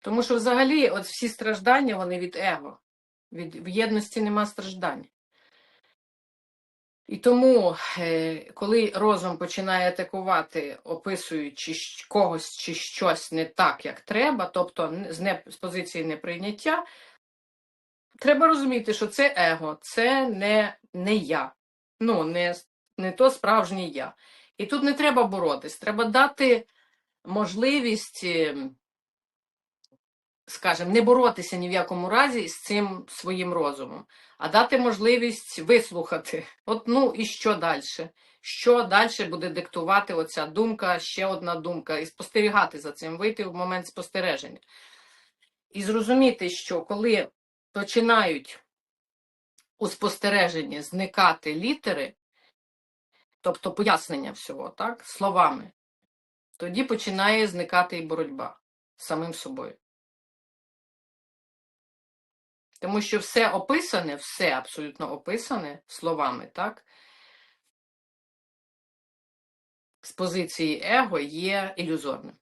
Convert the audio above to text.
Тому що взагалі от всі страждання вони від его. Від в єдності нема страждань. І тому, е, коли розум починає атакувати, описуючи когось чи щось не так, як треба, тобто з, не, з позиції неприйняття, треба розуміти, що це его, це не, не я. Ну, не, не то справжнє я. І тут не треба боротись, треба дати можливість, ем, скажімо, не боротися ні в якому разі з цим своїм розумом, а дати можливість вислухати. От ну і що далі? Що далі буде диктувати оця думка, ще одна думка, і спостерігати за цим, вийти в момент спостереження. І зрозуміти, що коли починають у спостереженні зникати літери, тобто пояснення всього, так, словами, тоді починає зникати і боротьба з самим собою. Тому що все описане, все абсолютно описане словами, так? З позиції его є ілюзорним.